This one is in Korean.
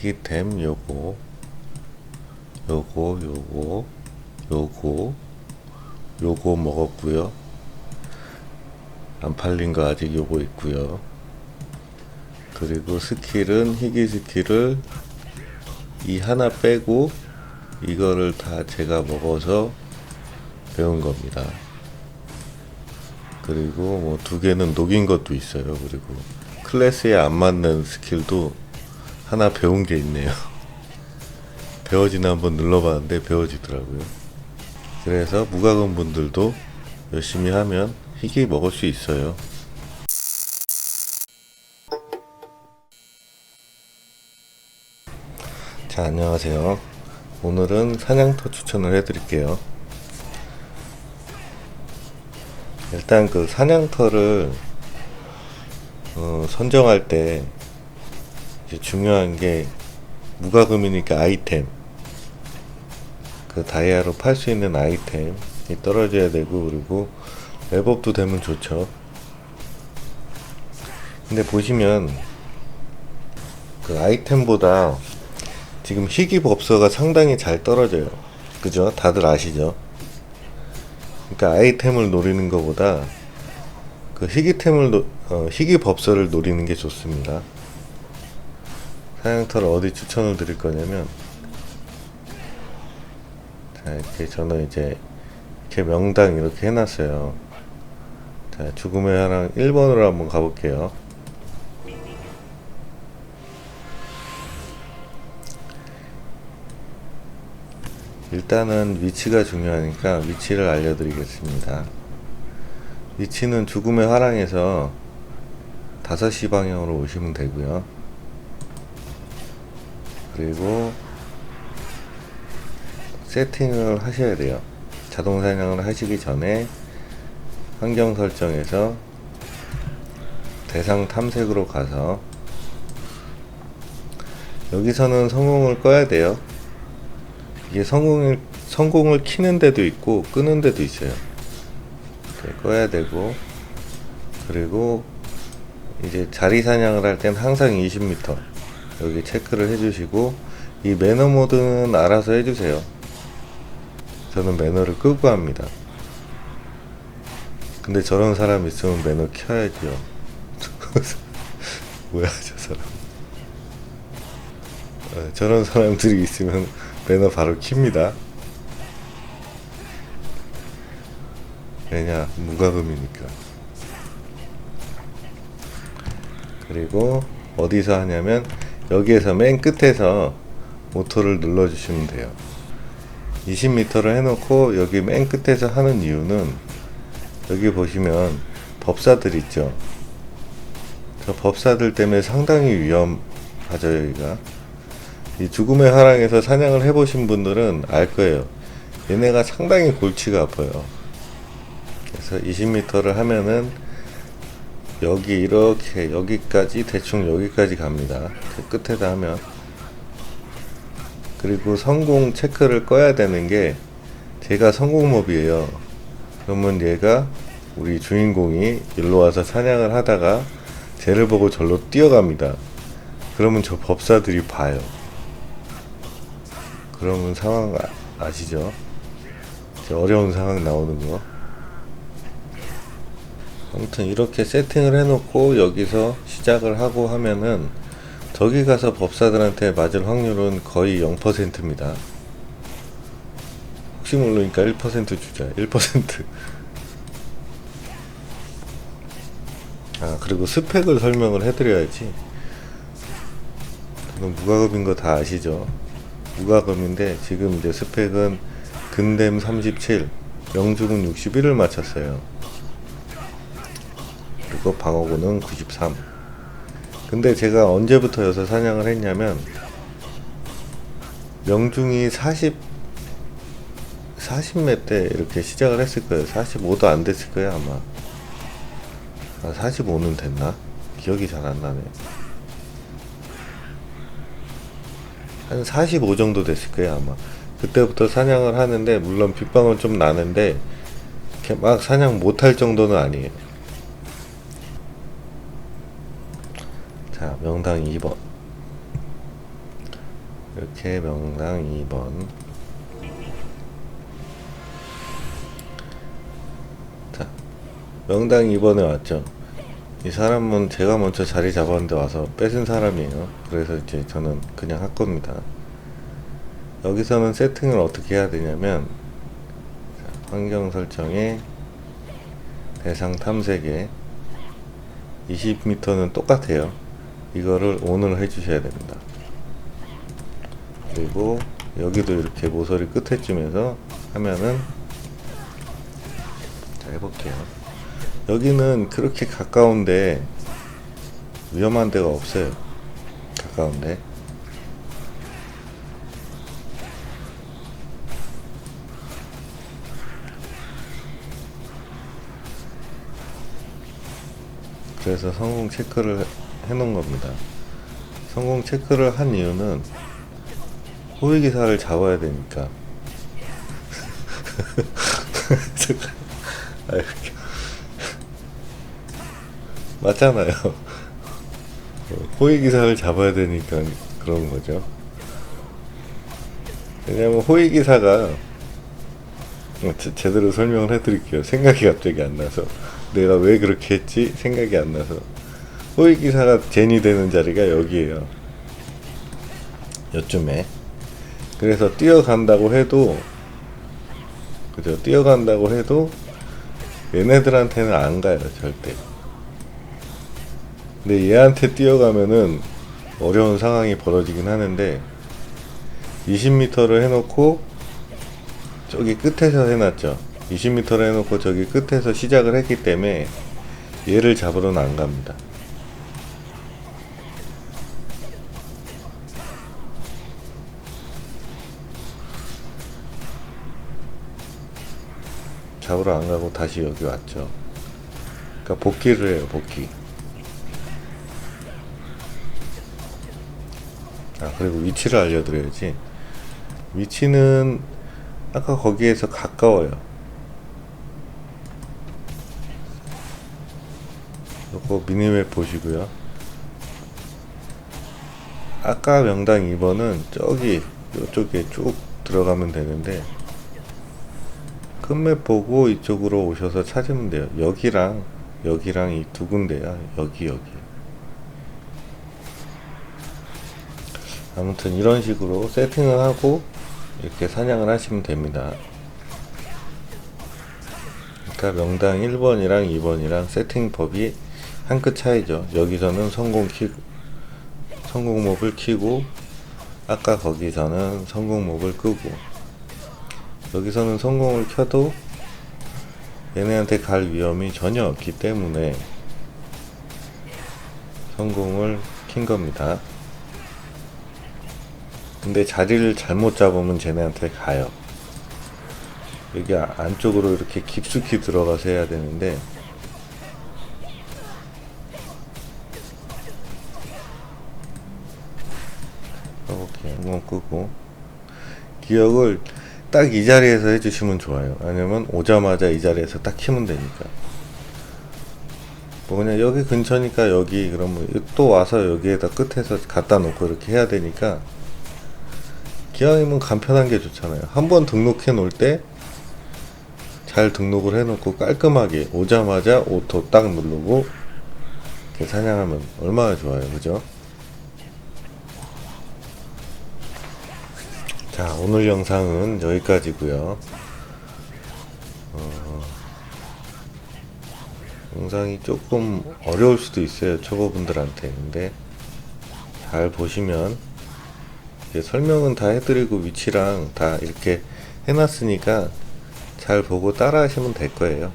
희귀템 요거 요거 요거 요거 요거 먹었고요 안 팔린 거 아직 요거 있고요 그리고 스킬은 희귀 스킬을 이 하나 빼고 이거를 다 제가 먹어서 배운 겁니다. 그리고 뭐 두 개는 녹인 것도 있어요. 그리고 클래스에 안 맞는 스킬도 하나 배운 게 있네요. 배워지나 한번 눌러봤는데 배워지더라고요. 그래서 무과금 분들도 열심히 하면 희귀 먹을 수 있어요. 자, 안녕하세요. 오늘은 사냥터 추천을 해드릴게요. 일단 그 사냥터를 어, 선정할 때 중요한 게 무과금이니까 아이템 그 다이아로 팔 수 있는 아이템이 떨어져야 되고 그리고 랩업도 되면 좋죠. 근데 보시면 그 아이템보다 지금 희귀 법서가 상당히 잘 떨어져요. 그죠? 다들 아시죠? 그러니까 아이템을 노리는 것보다 그 희귀템을 노, 어, 희귀 법서를 노리는 게 좋습니다. 사냥터를 어디 추천을 드릴 거냐면 자 이렇게 저는 이제 이렇게 명당 이렇게 해놨어요. 자 죽음의 하랑 1번으로 한번 가볼게요. 일단은 위치가 중요하니까 위치를 알려드리겠습니다. 위치는 죽음의 화랑에서 5시 방향으로 오시면 되고요. 그리고 세팅을 하셔야 돼요. 자동 사냥을 하시기 전에 환경 설정에서 대상 탐색으로 가서 여기서는 성공을 꺼야 돼요. 이게 성공을 성공을 키는 데도 있고 끄는 데도 있어요. 꺼야 되고 그리고 이제 자리 사냥을 할 땐 항상 20m 여기 체크를 해주시고 이 매너 모드는 알아서 해주세요. 저는 매너를 끄고 합니다. 근데 저런 사람 있으면 매너 켜야죠. 뭐야 저 사람. 어, 저런 사람들이 있으면 매너 바로 킵니다. 왜냐 무과금이니까. 그리고 어디서 하냐면 여기에서 맨 끝에서 모터를 눌러주시면 돼요. 20m를 해놓고 여기 맨 끝에서 하는 이유는 여기 보시면 법사들 있죠. 저 법사들 때문에 상당히 위험하죠 여기가. 이 죽음의 화랑에서 사냥을 해보신 분들은 알 거예요. 얘네가 상당히 골치가 아파요. 그래서 20m를 하면은 여기 이렇게 여기까지 대충 여기까지 갑니다. 그 끝에다 하면 그리고 성공 체크를 꺼야 되는 게 제가 성공몹이에요. 그러면 얘가 우리 주인공이 일로 와서 사냥을 하다가 쟤를 보고 절로 뛰어갑니다. 그러면 저 법사들이 봐요. 그러면 상황 아, 아시죠? 어려운 상황 나오는 거. 아무튼 이렇게 세팅을 해놓고 여기서 시작을 하고 하면은 저기 가서 법사들한테 맞을 확률은 거의 0%입니다. 혹시 모르니까 1% 주자. 1%. 아, 그리고 스펙을 설명을 해드려야지. 무과금인 거 다 아시죠? 무과금인데 지금 이제 스펙은 근댐 37, 명중은 61을 맞췄어요. 그리고 방어구는 93. 근데 제가 언제부터 여기서 사냥을 했냐면 명중이 40 40몇 대 이렇게 시작을 했을 거예요. 45도 안 됐을 거예요, 아마. 아, 45는 됐나? 기억이 잘 안 나네. 한 45 정도 됐을 거예요, 아마. 그때부터 사냥을 하는데, 물론 빗방울 좀 나는데, 막 사냥 못할 정도는 아니에요. 자, 명당 2번. 이렇게 명당 2번. 자 명당 2번에 왔죠. 이 사람은 제가 먼저 자리 잡았는데 와서 뺏은 사람이에요. 그래서 이제 저는 그냥 할 겁니다. 여기서는 세팅을 어떻게 해야 되냐면 자, 환경 설정에 대상 탐색에 20m는 똑같아요 이거를 ON을 해주셔야 됩니다. 그리고 여기도 이렇게 모서리 끝에쯤에서 하면은 자 해볼게요. 여기는 그렇게 가까운데 위험한 데가 없어요. 가까운데. 그래서 성공 체크를 해 놓은 겁니다 성공 체크를 한 이유는 호위 기사를 잡아야 되니까. 맞잖아요. 호위 기사를 잡아야 되니까 그런 거죠. 왜냐면 호위 기사가 제, 제대로 설명을 해드릴게요. 생각이 갑자기 안 나서 내가 왜 그렇게 했지 생각이 안 나서 호위 기사가 젠이 되는 자리가 여기에요. 요쯤에. 그래서 뛰어간다고 해도 그죠 뛰어간다고 해도 얘네들한테는 안 가요 절대 근데 얘한테 뛰어가면은 어려운 상황이 벌어지긴 하는데 20m를 해놓고 저기 끝에서 해놨죠 20m를 해놓고 저기 끝에서 시작을 했기 때문에 얘를 잡으러는 안 갑니다 잡으러 안 가고 다시 여기 왔죠. 그러니까 복귀를 해요, 복귀. 아, 그리고 위치를 알려드려야지. 위치는 아까 거기에서 가까워요. 요거 미니맵 보시고요. 아까 명당 2번은 저기, 요쪽에 쭉 들어가면 되는데, 끝맵 보고 이쪽으로 오셔서 찾으면 돼요. 여기랑 여기랑 이 두 군데야. 여기 여기. 아무튼 이런 식으로 세팅을 하고 이렇게 사냥을 하시면 됩니다. 그러니까 명당 1번이랑 2번이랑 세팅법이 한 끗 차이죠. 여기서는 성공 키 성공 몹을 키고 아까 거기서는 성공 몹을 끄고 여기서는 성공을 켜도 얘네한테 갈 위험이 전혀 없기 때문에 성공을 킨 겁니다. 근데 자리를 잘못 잡으면 쟤네한테 가요. 여기 안쪽으로 이렇게 깊숙이 들어가서 해야 되는데 이렇게 한번 끄고 기억을 딱 이 자리에서 해주시면 좋아요. 왜냐면 오자마자 이 자리에서 딱 키면 되니까. 뭐 그냥 여기 근처니까 여기 그러면 또 와서 여기에다 끝에서 갖다 놓고 이렇게 해야 되니까 기왕이면 간편한 게 좋잖아요. 한번 등록해 놓을 때 잘 등록을 해 놓고 깔끔하게 오자마자 오토 딱 누르고 이렇게 사냥하면 얼마나 좋아요. 그죠? 자, 오늘 영상은 여기까지고요. 어, 영상이 조금 어려울 수도 있어요. 초보분들한테. 근데 잘 보시면 설명은 다 해드리고 위치랑 다 이렇게 해놨으니까 잘 보고 따라 하시면 될 거예요.